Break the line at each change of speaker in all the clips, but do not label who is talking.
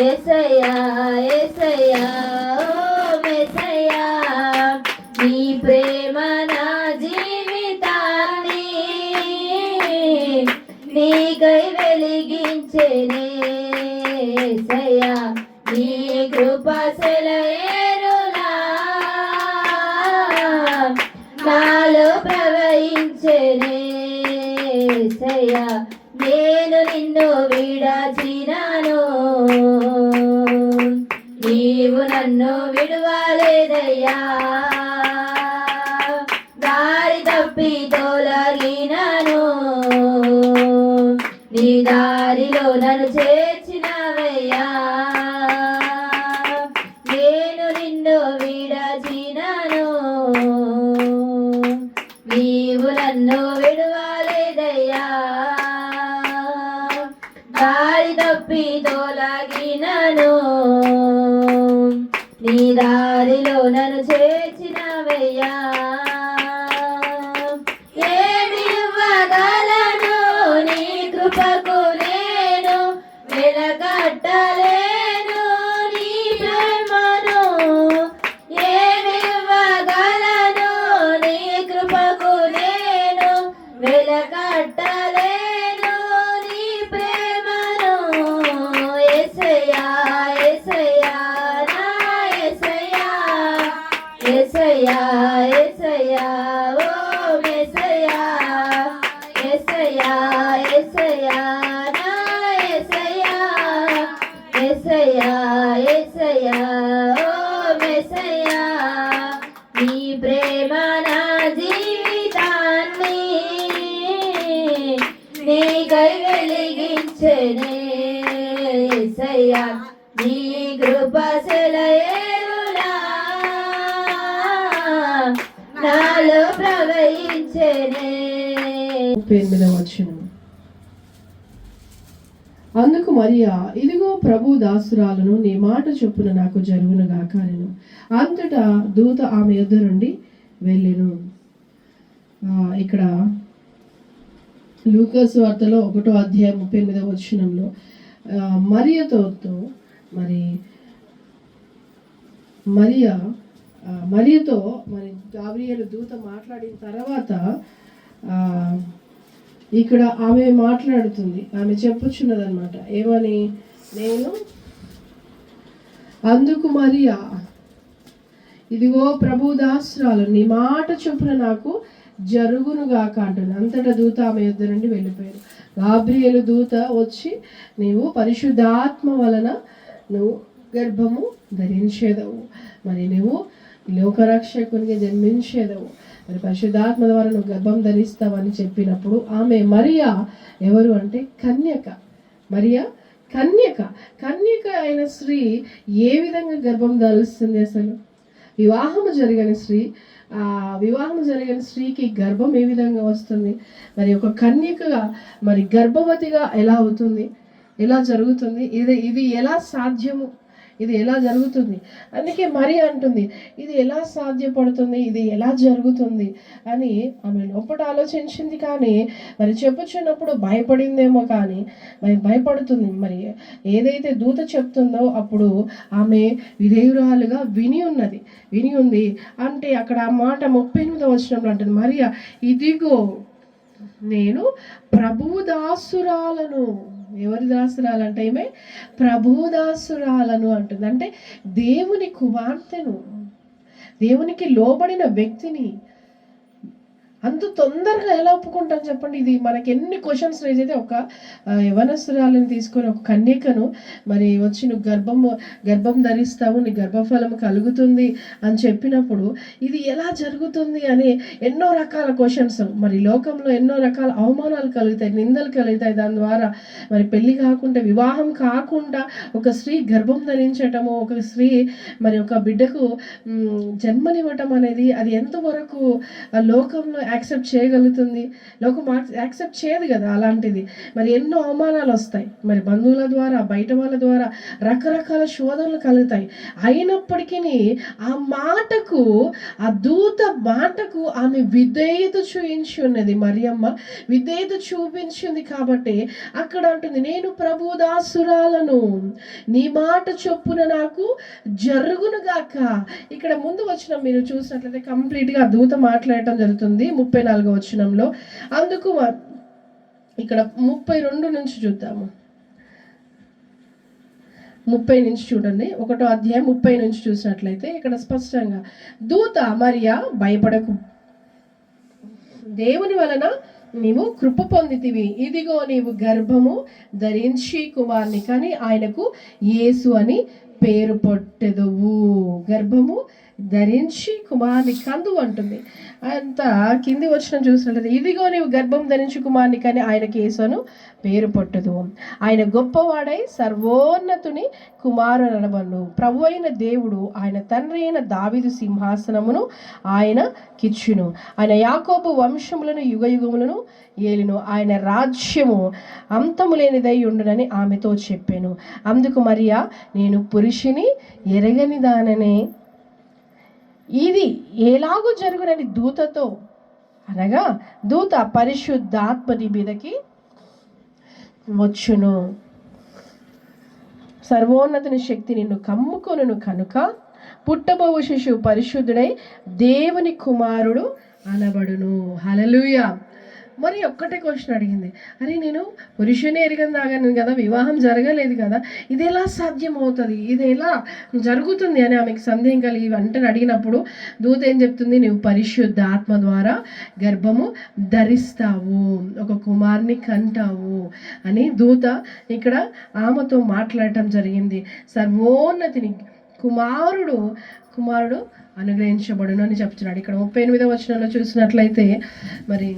ఏసయ్యా ఏసయ్యా ఓ మెసయ్యా నీ ప్రేమ నా జీవితాన్ని నీకై వెలిగించేనే. ఏసయ్యా నీ కృప సెలయేరులా. నాలో ప్రవహించేనే. ఏసయ్యా నేను నిన్ను విడచినాను. నీవు నన్ను విడవలేదయ్యా. దారి తప్పి తోలగినను. నీ దారిలో నన్ను చేర్చినవయ్యా. నేను నిన్ను విడచినాను. నీవు నన్ను విడవలేదయ్యా. దారి తప్పి తోలగినను. దారిలో నన్ను చేర్చినవయ్యా. ఏసయ్యా నీ కృప సెలయేరులా నాలో ప్రవహించనే.
అందుకు మరియా ఇదిగో ప్రభు దాసురాలను నీ మాట చొప్పున నాకు జరుగును గాక నేను. అంతటా దూత ఆమె యొద్ద నుండి వెళ్ళెను. ఇక్కడ లూకస్ వార్తలో ఒకటో అధ్యాయం ముప్పై ఎనిమిదవ వచనంలో ఆ, మరియతో మరి మరియా మరియతో మరి గాబ్రియలు దూత మాట్లాడిన తర్వాత ఆ, ఇక్కడ ఆమె మాట్లాడుతుంది. ఆమె చెప్పుచున్నది అనమాట ఏమని? నేను అందుకు మరియా ఇదిగో ప్రభు దాసురాలు నీ మాట చొప్పున నాకు జరుగునుగాక అంటుంది అంతటా దూత ఆమె ఇద్దరు నుండి వెళ్ళిపోయారు. గాబ్రియలు దూత వచ్చి నీవు పరిశుద్ధాత్మ వలన నువ్వు గర్భము ధరించేదవు. మరి నువ్వు లోకరక్షకునికి జన్మించేదవు. మరి పరిశుద్ధాత్మ ద్వారా నువ్వు గర్భం ధరిస్తావని చెప్పినప్పుడు ఆమె మరియా ఎవరు అంటే కన్యక. మరియా కన్యక. కన్యక అయిన స్త్రీ ఏ విధంగా గర్భం ధరిస్తుంది అసలు? వివాహము జరిగిన స్త్రీ ఆ వివాహం జరిగిన స్త్రీకి గర్భం ఏ విధంగా వస్తుంది? మరి ఒక కన్యకగా మరి గర్భవతిగా ఎలా అవుతుంది? ఎలా జరుగుతుంది? ఇది ఇది ఎలా సాధ్యము? ఇది ఎలా జరుగుతుంది? అందుకే మరి అంటుంది ఇది ఎలా సాధ్యపడుతుంది? ఇది ఎలా జరుగుతుంది? అని ఆమె లోపల ఆలోచించింది కానీ మరి చెప్పుచున్నప్పుడు భయపడిందేమో కానీ మరి భయపడుతుంది. మరి ఏదైతే దూత చెప్తుందో అప్పుడు ఆమె విధేయురాలుగా విని ఉన్నది. విని ఉంది అంటే అక్కడ ఆ మాట ముప్పై ఎనిమిదో వచ్చినప్పుడు అంటుంది మరియా ఇదిగో నేను ప్రభు దాసురాలను ఎవరి దాసురాలంటే ఈమె ఏమే ప్రభుదాసురాలను అంటుంది. అంటే దేవుని కుమార్తెను దేవునికి లోబడిన వ్యక్తిని అంత తొందరగా ఎలా ఒప్పుకుంటాను చెప్పండి? ఇది మనకి ఎన్ని క్వశ్చన్స్ రేజ్ అయితే ఒక యవనసురాలను యవనస్తురాలను తీసుకొని ఒక కన్యకను మరి వచ్చి నువ్వు గర్భం గర్భం ధరిస్తావు నీ గర్భఫలం కలుగుతుంది అని చెప్పినప్పుడు ఇది ఎలా జరుగుతుంది అని ఎన్నో రకాల క్వశ్చన్స్ మరి లోకంలో ఎన్నో రకాల అవమానాలు కలుగుతాయి నిందలు కలుగుతాయి. దాని ద్వారా మరి పెళ్ళి కాకుండా వివాహం కాకుండా ఒక స్త్రీ గర్భం ధరించటము ఒక స్త్రీ మరి ఒక బిడ్డకు జన్మనివ్వటం అనేది అది ఎంతవరకు లోకంలో యాక్సెప్ట్ చేయగలుగుతుంది. లోకం యాక్సెప్ట్ చేయదు కదా అలాంటిది. మరి ఎన్నో అవమానాలు వస్తాయి. మరి బంధువుల ద్వారా బయట వాళ్ళ ద్వారా రకరకాల శోధనలు కలుగుతాయి. అయినప్పటికీ ఆ మాటకు ఆ దూత మాటకు ఆమె విధేయత చూపించి ఉన్నది మరియమ్మ. విధేయత చూపించింది కాబట్టి అక్కడ అంటుంది నేను ప్రభు దాసురాలను. నీ మాట చొప్పున నాకు జరుగునుగాక ఇక్కడ ముందు వచ్చిన మీరు చూసినట్లయితే కంప్లీట్గా దూత మాట్లాడటం జరుగుతుంది. ముప్పై నాలుగో వచనంలో అందుకు ఇక్కడ ముప్పై రెండు నుంచి చూద్దాము. ముప్పై నుంచి చూడండి ఒకటో అధ్యాయం ముప్పై నుంచి చూసినట్లయితే ఇక్కడ స్పష్టంగా దూత మరియా భయపడకు. దేవుని వలన నీవు కృప పొందితివి. ఇదిగో నీవు గర్భము ధరించి కుమార్ని. కానీ ఆయనకు యేసు అని పేరు పొట్టెదువు. గర్భము ధరించి కుమార్ని కందు అంటుంది. అంత కింది వచ్చిన చూసినట్లయితే ఇదిగో నీవు గర్భం ధరించి కుమార్ని కానీ ఆయనకి యేసును పేరు పట్టదు. ఆయన గొప్పవాడై సర్వోన్నతుని కుమారు అనబను ప్రభు అయిన దేవుడు ఆయన తండ్రి అయిన దావిదు సింహాసనమును ఆయన కిచ్చును. ఆయన యాకోబు వంశములను యుగ యుగములను ఏలిను. ఆయన రాజ్యము అంతము లేనిదై ఉండునని ఆమెతో చెప్పాను. అందుకు మరియా నేను పురుషుని ఎరగని దాననే ఇది ఎలాగూ జరుగునని దూతతో అనగా దూత పరిశుద్ధాత్మని మీదకి వచ్చును. సర్వోన్నతుని శక్తి నిన్ను కమ్ముకొనును కనుక పుట్టబోవు శిశువు పరిశుద్ధుడై దేవుని కుమారుడు అనబడును. హలలుయ మరి ఒక్కటే క్వశ్చన్ అడిగింది. అరే నేను పురుషుని ఎరగని దాగాను కదా వివాహం జరగలేదు కదా ఇది ఎలా సాధ్యం అవుతుంది ఇది ఎలా జరుగుతుంది అని ఆమెకు సందేహం కలిగి వెంటనే అడిగినప్పుడు దూత ఏం చెప్తుంది? నువ్వు పరిశుద్ధ ఆత్మ ద్వారా గర్భము ధరిస్తావు ఒక కుమార్ని కంటావు అని దూత ఇక్కడ ఆమెతో మాట్లాడటం జరిగింది. సర్వోన్నతిని కుమారుడు కుమారుడు అనుగ్రహించబడును అని చెప్తున్నాడు. ఇక్కడ ముప్పై ఎనిమిదవ వచనంలో చూసినట్లయితే మరి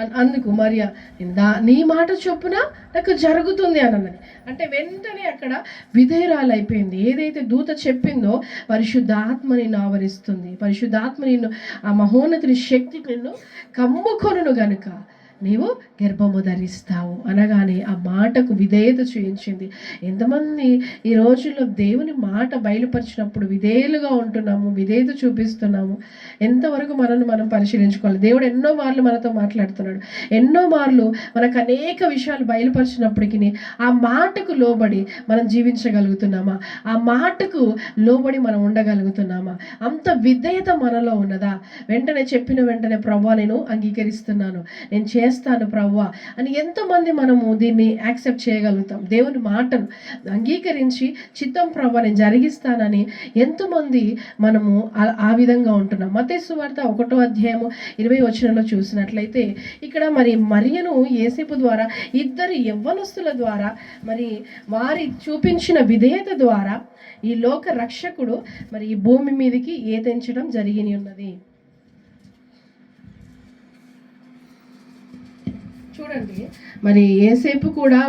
అని అందుకు మరియా దా నీ మాట చొప్పున నాకు జరుగుతుంది అని అన్నది. అంటే వెంటనే అక్కడ విధేయురాలు అయిపోయింది ఏదైతే దూత చెప్పిందో పరిశుద్ధాత్మ నిన్ను ఆవరిస్తుంది. పరిశుద్ధాత్మ నిన్ను ఆ మహోన్నతుని శక్తి నిన్ను కమ్ముకొను గనుక. నీవు గర్భము ధరిస్తావు అనగానే ఆ మాటకు విధేయత చూయించింది ఎంతమంది ఈ రోజుల్లో దేవుని మాట బయలుపరిచినప్పుడు విధేయులుగా ఉంటున్నాము విధేయత చూపిస్తున్నాము. ఎంతవరకు మనల్ని మనం పరిశీలించుకోవాలి? దేవుడు ఎన్నో మార్లు మనతో మాట్లాడుతున్నాడు. ఎన్నో మార్లు మనకు అనేక విషయాలు బయలుపరిచినప్పటికీ ఆ మాటకు లోబడి మనం జీవించగలుగుతున్నామా? ఆ మాటకు లోబడి మనం ఉండగలుగుతున్నామా? అంత విధేయత మనలో ఉన్నదా? వెంటనే చెప్పిన వెంటనే ప్రభా నేను అంగీకరిస్తున్నాను. నేను చే చేస్తాను ప్రవ్వా అని ఎంతమంది మనము దీన్ని యాక్సెప్ట్ చేయగలుగుతాం. దేవుని మాటను అంగీకరించి చిత్తం ప్రభా నేను జరిగిస్తానని ఎంతమంది మనము ఆ- ఆ విధంగా ఉంటున్నాం. మతేసు వార్త ఒకటో అధ్యాయము ఇరవై వచనంలో చూసినట్లయితే ఇక్కడ మరి మరియను ఏసేపు ద్వారా ఇద్దరు యవ్వనస్తుల ద్వారా మరి వారి చూపించిన విధేయత ద్వారా ఈ లోక రక్షకుడు మరి ఈ భూమి మీదకి ఏతెంచడం జరిగి ఉన్నది చూడండి. మరి ఏసేపు కూడా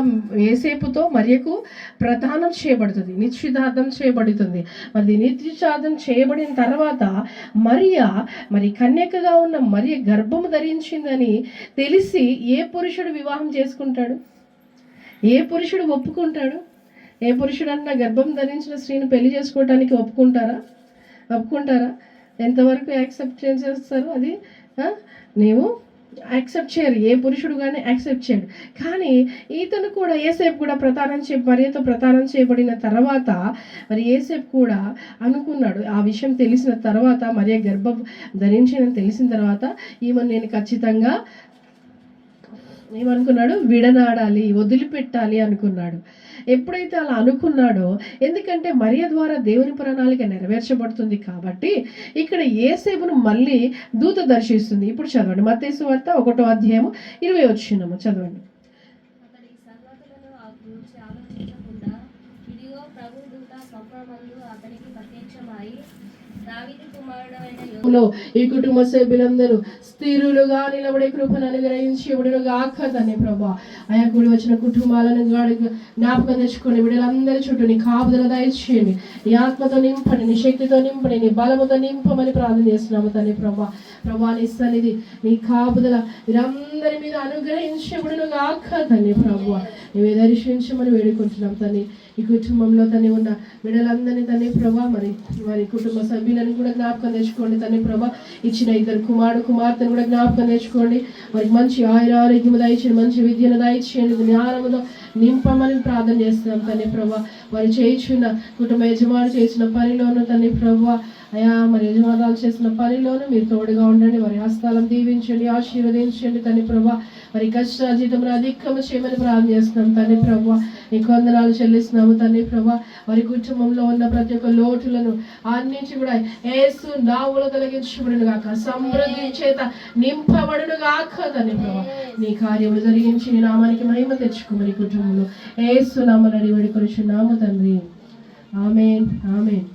ఏసేపుతో మరియకు ప్రధానం చేయబడుతుంది నిశ్చితార్థం చేయబడుతుంది. మరి నిశ్చితార్థం చేయబడిన తర్వాత మరియ మరి కన్యకగా ఉన్న మరియ గర్భము ధరించిందని తెలిసి ఏ పురుషుడు వివాహం చేసుకుంటాడు? ఏ పురుషుడు ఒప్పుకుంటాడు? ఏ పురుషుడు అన్న గర్భం ధరించిన స్త్రీని పెళ్ళి చేసుకోవడానికి ఒప్పుకుంటారా? ఒప్పుకుంటారా? ఎంతవరకు యాక్సెప్ట్ చేసేస్తారు అది? నీవు యాక్సెప్ట్ చేయరు. ఏ పురుషుడు కానీ యాక్సెప్ట్ చేయడు. కానీ ఈతను కూడా ఏసేపు కూడా ప్రతారం చే మరియతో ప్రతారం చేయబడిన తర్వాత మరి ఏసేపు కూడా అనుకున్నాడు. ఆ విషయం తెలిసిన తర్వాత మరియ గర్భం ధరించిన తెలిసిన తర్వాత ఈమె నేను ఖచ్చితంగా ఏమనుకున్నాడు? విడనాడాలి వదిలిపెట్టాలి అనుకున్నాడు. ఎప్పుడైతే అలా అనుకున్నాడో ఎందుకంటే మరియ ద్వారా దేవుని ప్రణాళిక నెరవేర్చబడుతుంది కాబట్టి ఇక్కడ ఏసేపును మళ్ళీ దూత దర్శిస్తుంది. ఇప్పుడు చదవండి. మతేసు వార్త ఒకటో అధ్యాయము ఇరవై వచ్చినాము. చదవండి.
ప్రభు దూత అతనికి ప్రత్యక్షమై
లో ఈ కుటుంబ సభ్యులందరూ స్థిరులుగా నిలబడే కృపను అనుగ్రహించి విడులుగా ఆక్కదని ప్రభా. ఆయా కూడి వచ్చిన కుటుంబాలను జ్ఞాపకం తెచ్చుకోండి విడులందరి చుట్టూ నీ కాపుదల దయచేయండి. నీ ఆత్మతో నింపండి నీ శక్తితో నింపండి నీ బలముతో నింపమని ప్రార్థన చేస్తున్నాము తండ్రి ప్రభా. ప్రభా నీ సన్నిధి నీ కాపుదల వీరందరి మీద అనుగ్రహించి విడులుగా తనే ప్రభా. నువ్వే దర్శించమని వేడుకుంటున్నాం తని ఈ కుటుంబం కుటుంబంలో తని ఉన్న బిడ్డలందరినీ తని ప్రభా మరి వారి కుటుంబ సభ్యులను కూడా జ్ఞాపకం తెచ్చుకోండి. తని ప్రభా ఇచ్చిన ఇద్దరు కుమారుడు కుమార్తెను కూడా జ్ఞాపకం తెచ్చుకోండి. వారికి మంచి ఆయుర ఆరోగ్యము దయచేయండి మంచి విద్యను దాయించండి జ్ఞానముతో నింపమని ప్రార్థన చేస్తున్నాం తని ప్రభా. వారు చేయించున్న కుటుంబ యజమాని చేసిన పనిలోను తని ప్రభా అయా మరి యజమానాలు చేసిన పనిలోనూ మీరు తోడుగా ఉండండి వారి హస్తాలను దీవించండి ఆశీర్వదించండి తని ప్రభా. మరి కష్టాజీతం అధికము చేయమని ప్రార్థన చేస్తున్నాం తండ్రి ప్రభా. నీ కొందనాలు చెల్లిస్తున్నాము తండ్రి ప్రభా. వారి కుటుంబంలో ఉన్న ప్రతి ఒక్క లోటులను అన్నించి కూడా ఏసు నావులు తొలగించబడును గాక. సమృద్ధి చేత నింపబడును గాక తండ్రి ప్రభా. నీ కార్యము జరిగించి నీ నామానికి మహిమ తెచ్చుకోమని కుటుంబంలో ఏసు నామని వేడుకొని నామ తండ్రి. Amen amen.